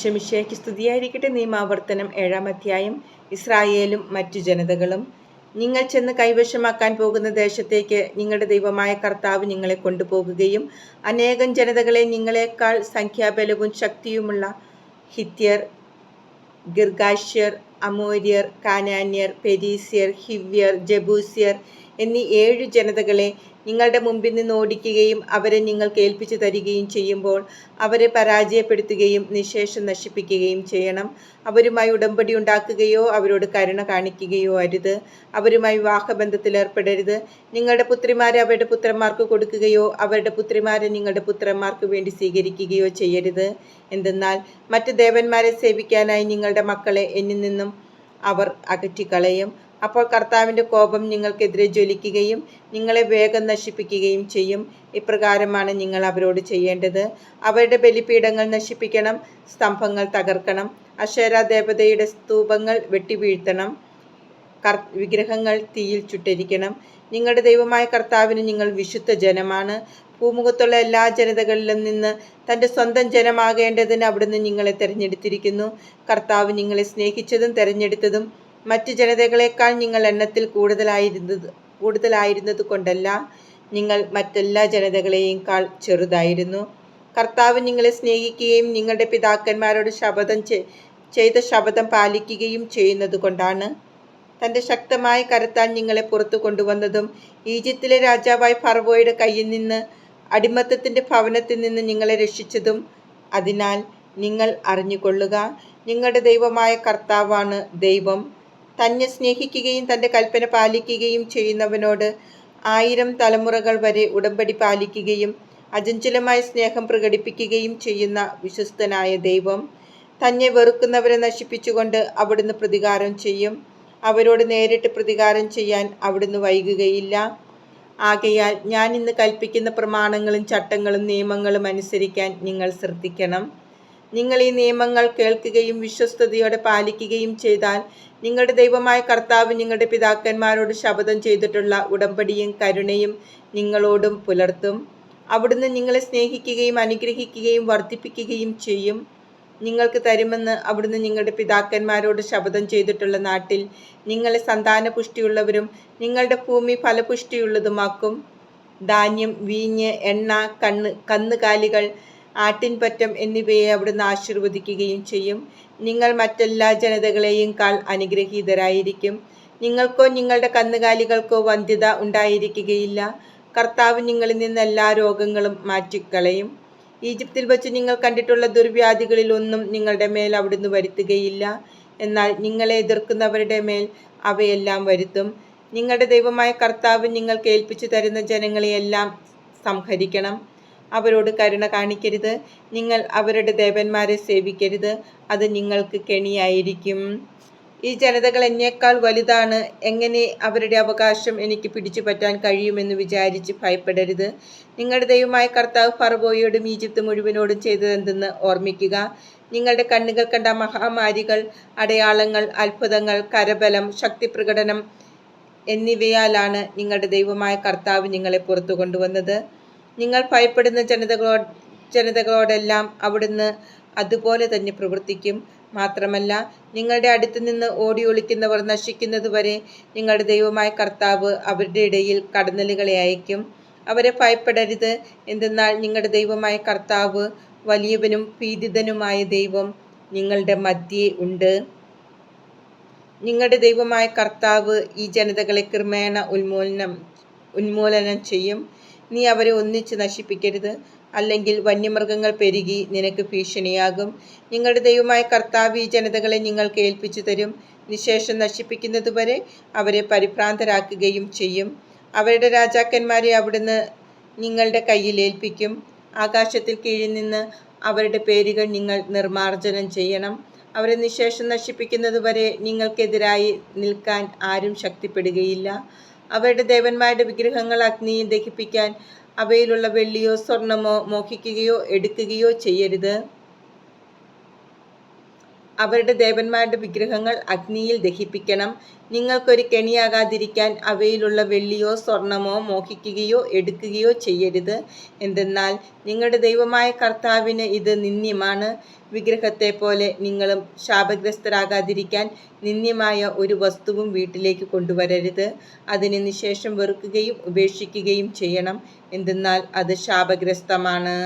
ഷമിഷയ്ക്ക് സ്തുതിയായിരിക്കട്ടെ നിയമാവർത്തനം ഏഴാം അധ്യായം. ഇസ്രായേലും മറ്റു ജനതകളും നിങ്ങൾ ചെന്ന് കൈവശമാക്കാൻ പോകുന്ന ദേശത്തേക്ക് നിങ്ങളുടെ ദൈവമായ കർത്താവ് നിങ്ങളെ കൊണ്ടുപോകുകയും അനേകം ജനതകളെ നിങ്ങളെക്കാൾ സംഖ്യാബലവും ശക്തിയുമുള്ള ഹിത്യർ ഗിർഗാഷ്യർ അമോര്യർ കാനാന്യർ പെരീസ്യർ ഹിവ്യർ ജബൂസ്യർ എന്നീ ഏഴ് ജനതകളെ നിങ്ങളുടെ മുമ്പിൽ നിന്ന് ഓടിക്കുകയും അവരെ നിങ്ങൾക്ക് ഏൽപ്പിച്ചു തരികയും ചെയ്യുമ്പോൾ അവരെ പരാജയപ്പെടുത്തുകയും നിശേഷം നശിപ്പിക്കുകയും ചെയ്യണം. അവരുമായി ഉടമ്പടി ഉണ്ടാക്കുകയോ അവരോട് കരുണ കാണിക്കുകയോ അരുത്. അവരുമായി വിവാഹബന്ധത്തിൽ ഏർപ്പെടരുത്. നിങ്ങളുടെ പുത്രിമാരെ അവരുടെ പുത്രന്മാർക്ക് കൊടുക്കുകയോ അവരുടെ പുത്രിമാരെ നിങ്ങളുടെ പുത്രന്മാർക്ക് വേണ്ടി സ്വീകരിക്കുകയോ ചെയ്യരുത്. എന്തെന്നാൽ മറ്റ് ദേവന്മാരെ സേവിക്കാനായി നിങ്ങളുടെ മക്കളെ എന്നിൽ നിന്നും അവർ അകറ്റിക്കളയും. അപ്പോൾ കർത്താവിന്റെ കോപം നിങ്ങൾക്കെതിരെ ജ്വലിക്കുകയും നിങ്ങളെ വേഗം നശിപ്പിക്കുകയും ചെയ്യും. ഇപ്രകാരമാണ് നിങ്ങൾ അവരോട് ചെയ്യേണ്ടത്. അവരുടെ ബലിപീഠങ്ങൾ നശിപ്പിക്കണം സ്തംഭങ്ങൾ തകർക്കണം അക്ഷര ദേവതയുടെ സ്തൂപങ്ങൾ വെട്ടിവീഴ്ത്തണം കർ വിഗ്രഹങ്ങൾ തീയിൽ ചുട്ടരിക്കണം. നിങ്ങളുടെ ദൈവമായ കർത്താവിന് നിങ്ങൾ വിശുദ്ധ ജനമാണ്. ഭൂമുഖത്തുള്ള എല്ലാ ജനതകളിലും നിന്ന് തന്റെ സ്വന്തം ജനമാകേണ്ടതിന് അവിടുന്ന് നിങ്ങളെ തിരഞ്ഞെടുത്തിരിക്കുന്നു. കർത്താവ് നിങ്ങളെ സ്നേഹിച്ചതും തിരഞ്ഞെടുത്തതും മറ്റ് ജനതകളെക്കാൾ നിങ്ങൾ എണ്ണത്തിൽ കൂടുതലായിരുന്നത് കൂടുതലായിരുന്നത് കൊണ്ടല്ല നിങ്ങൾ മറ്റെല്ലാ ജനതകളെയും കാൾ ചെറുതായിരുന്നു. കർത്താവ് നിങ്ങളെ സ്നേഹിക്കുകയും നിങ്ങളുടെ പിതാക്കന്മാരോട് ശപഥം ചെയ്ത ശപഥം പാലിക്കുകയും ചെയ്യുന്നത് കൊണ്ടാണ്. തന്റെ ശക്തമായ കരത്താൽ നിങ്ങളെ പുറത്തു കൊണ്ടുവന്നതും ഈജിപ്തിലെ രാജാവായ ഫർവോയുടെ കയ്യിൽ നിന്ന് അടിമത്തത്തിന്റെ ഭവനത്തിൽ നിന്ന് നിങ്ങളെ രക്ഷിച്ചതും. അതിനാൽ നിങ്ങൾ അറിഞ്ഞുകൊള്ളുക നിങ്ങളുടെ ദൈവമായ കർത്താവാണ് ദൈവം. തന്നെ സ്നേഹിക്കുകയും തന്റെ കൽപ്പന പാലിക്കുകയും ചെയ്യുന്നവനോട് ആയിരം തലമുറകൾ വരെ ഉടമ്പടി പാലിക്കുകയും അചഞ്ചലമായ സ്നേഹം പ്രകടിപ്പിക്കുകയും ചെയ്യുന്ന വിശ്വസ്തനായ ദൈവം തന്നെ വെറുക്കുന്നവരെ നശിപ്പിച്ചുകൊണ്ട് അവിടുന്ന് പ്രതികാരം ചെയ്യും. അവരോട് നേരിട്ട് പ്രതികാരം ചെയ്യാൻ അവിടുന്ന് വൈകുകയില്ല. ആകയാൽ ഞാൻ ഇന്ന് കൽപ്പിക്കുന്ന പ്രമാണങ്ങളും ചട്ടങ്ങളും നിയമങ്ങളും അനുസരിക്കാൻ നിങ്ങൾ ശ്രദ്ധിക്കണം. നിങ്ങൾ ഈ നിയമങ്ങൾ കേൾക്കുകയും വിശ്വസ്തയോടെ പാലിക്കുകയും ചെയ്താൽ നിങ്ങളുടെ ദൈവമായ കർത്താവ് നിങ്ങളുടെ പിതാക്കന്മാരോട് ശപഥം ചെയ്തിട്ടുള്ള ഉടമ്പടിയും കരുണയും നിങ്ങളോടും പുലർത്തും. അവിടുന്ന് നിങ്ങളെ സ്നേഹിക്കുകയും അനുഗ്രഹിക്കുകയും വർദ്ധിപ്പിക്കുകയും ചെയ്യും. നിങ്ങൾക്ക് തരുമെന്ന് അവിടുന്ന് നിങ്ങളുടെ പിതാക്കന്മാരോട് ശപഥം ചെയ്തിട്ടുള്ള നാട്ടിൽ നിങ്ങളെ സന്താന പുഷ്ടിയുള്ളവരും നിങ്ങളുടെ ഭൂമി ഫലപുഷ്ടിയുള്ളതുമാക്കും. ധാന്യം വീഞ്ഞ് എണ്ണ കണ്ണ് കന്നുകാലികൾ ആട്ടിൻപറ്റം എന്നിവയെ അവിടുന്ന് ആശീർവദിക്കുകയും ചെയ്യും. നിങ്ങൾ മറ്റെല്ലാ ജനതകളെയും കാൾ അനുഗ്രഹീതരായിരിക്കും. നിങ്ങൾക്കോ നിങ്ങളുടെ കന്നുകാലികൾക്കോ വന്ധ്യത ഉണ്ടായിരിക്കുകയില്ല. കർത്താവ് നിങ്ങളിൽ നിന്ന് എല്ലാ രോഗങ്ങളും മാറ്റിക്കളയും. ഈജിപ്തിൽ വച്ച് നിങ്ങൾ കണ്ടിട്ടുള്ള ദുർവ്യാധികളിലൊന്നും നിങ്ങളുടെ മേൽ അവിടുന്ന് വരുത്തുകയില്ല. എന്നാൽ നിങ്ങളെ എതിർക്കുന്നവരുടെ മേൽ അവയെല്ലാം വരുത്തും. നിങ്ങളുടെ ദൈവമായ കർത്താവ് നിങ്ങൾക്ക് ഏൽപ്പിച്ചു തരുന്ന ജനങ്ങളെയെല്ലാം സംഹരിക്കണം. അവരോട് കരുണ കാണിക്കരുത്. നിങ്ങൾ അവരുടെ ദേവന്മാരെ സേവിക്കരുത്. അത് നിങ്ങൾക്ക് കെണിയായിരിക്കും. ഈ ജനതകൾ എന്നേക്കാൾ വലുതാണ്. എങ്ങനെ അവരുടെ അവകാശം എനിക്ക് പിടിച്ചു പറ്റാൻ കഴിയുമെന്ന് വിചാരിച്ച് ഭയപ്പെടരുത്. നിങ്ങളുടെ ദൈവമായ കർത്താവ് ഫർബോയോടും ഈജിപ്ത് മുഴുവനോടും ചെയ്തതെന്തെന്ന് ഓർമ്മിക്കുക. നിങ്ങളുടെ കണ്ണുകൾ കണ്ട മഹാമാരികൾ അടയാളങ്ങൾ അത്ഭുതങ്ങൾ കരബലം ശക്തിപ്രകടനം എന്നിവയാലാണ് നിങ്ങളുടെ ദൈവമായ കർത്താവ് നിങ്ങളെ പുറത്തു കൊണ്ടുവന്നത്. നിങ്ങൾ ഭയപ്പെടുന്ന ജനതകളോ ജനതകളോടെല്ലാം അവിടുന്ന് അതുപോലെ തന്നെ പ്രവർത്തിക്കും. മാത്രമല്ല നിങ്ങളുടെ അടുത്ത് നിന്ന് ഓടി ഒളിക്കുന്നവർ നശിക്കുന്നതുവരെ നിങ്ങളുടെ ദൈവമായ കർത്താവ് അവരുടെ ഇടയിൽ കടന്നലുകളെ അയക്കും. അവരെ ഭയപ്പെടരുത്. എന്തെന്നാൽ നിങ്ങളുടെ ദൈവമായ കർത്താവ് വലിയവനും പീഡിതനുമായ ദൈവം നിങ്ങളുടെ മധ്യേ ഉണ്ട്. നിങ്ങളുടെ ദൈവമായ കർത്താവ് ഈ ജനതകളെ ക്രമേണ ഉന്മൂലനം ഉന്മൂലനം ചെയ്യും. നീ അവരെ ഒന്നിച്ച് നശിപ്പിക്കരുത്. അല്ലെങ്കിൽ വന്യമൃഗങ്ങൾ പെരുകി നിനക്ക് ഭീഷണിയാകും. നിങ്ങളുടെ ദൈവമായ കർത്താവ് ഈ ജനതകളെ നിങ്ങൾക്ക് ഏൽപ്പിച്ചു തരും. നിശേഷം നശിപ്പിക്കുന്നതുവരെ അവരെ പരിഭ്രാന്തരാക്കുകയും ചെയ്യും. അവരുടെ രാജാക്കന്മാരെ അവിടുന്ന് നിങ്ങളുടെ കയ്യിൽ ഏൽപ്പിക്കും. ആകാശത്തിൽ കീഴിൽ നിന്ന് അവരുടെ പേരുകൾ നിങ്ങൾ നിർമാർജനം ചെയ്യണം. അവരെ നിശേഷം നശിപ്പിക്കുന്നതുവരെ നിങ്ങൾക്കെതിരായി നിൽക്കാൻ ആരും ശക്തിപ്പെടുകയില്ല. അവരുടെ ദേവന്മാരുടെ വിഗ്രഹങ്ങൾ അഗ്നിയിൽ ദഹിപ്പിക്കാൻ അവയിലുള്ള വെള്ളിയോ സ്വർണമോ മോഹിക്കുകയോ എടുക്കുകയോ ചെയ്യരുത്. അവരുടെ ദേവന്മാരുടെ വിഗ്രഹങ്ങൾ അഗ്നിയിൽ ദഹിപ്പിക്കണം. നിങ്ങൾക്കൊരു കെണിയാകാതിരിക്കാൻ അവയിലുള്ള വെള്ളിയോ സ്വർണമോ മോഹിക്കുകയോ എടുക്കുകയോ ചെയ്യരുത്. എന്തെന്നാൽ നിങ്ങളുടെ ദൈവമായ കർത്താവിന് ഇത് നിന്ദ്യമാണ്. വിഗ്രഹത്തെ പോലെ നിങ്ങളും ശാപഗ്രസ്തരാകാതിരിക്കാൻ നിന്ദ്യമായ ഒരു വസ്തുവും വീട്ടിലേക്ക് കൊണ്ടുവരരുത്. അതിന് നിശേഷം വെറുക്കുകയും ഉപേക്ഷിക്കുകയും ചെയ്യണം. എന്തെന്നാൽ അത് ശാപഗ്രസ്തമാണ്.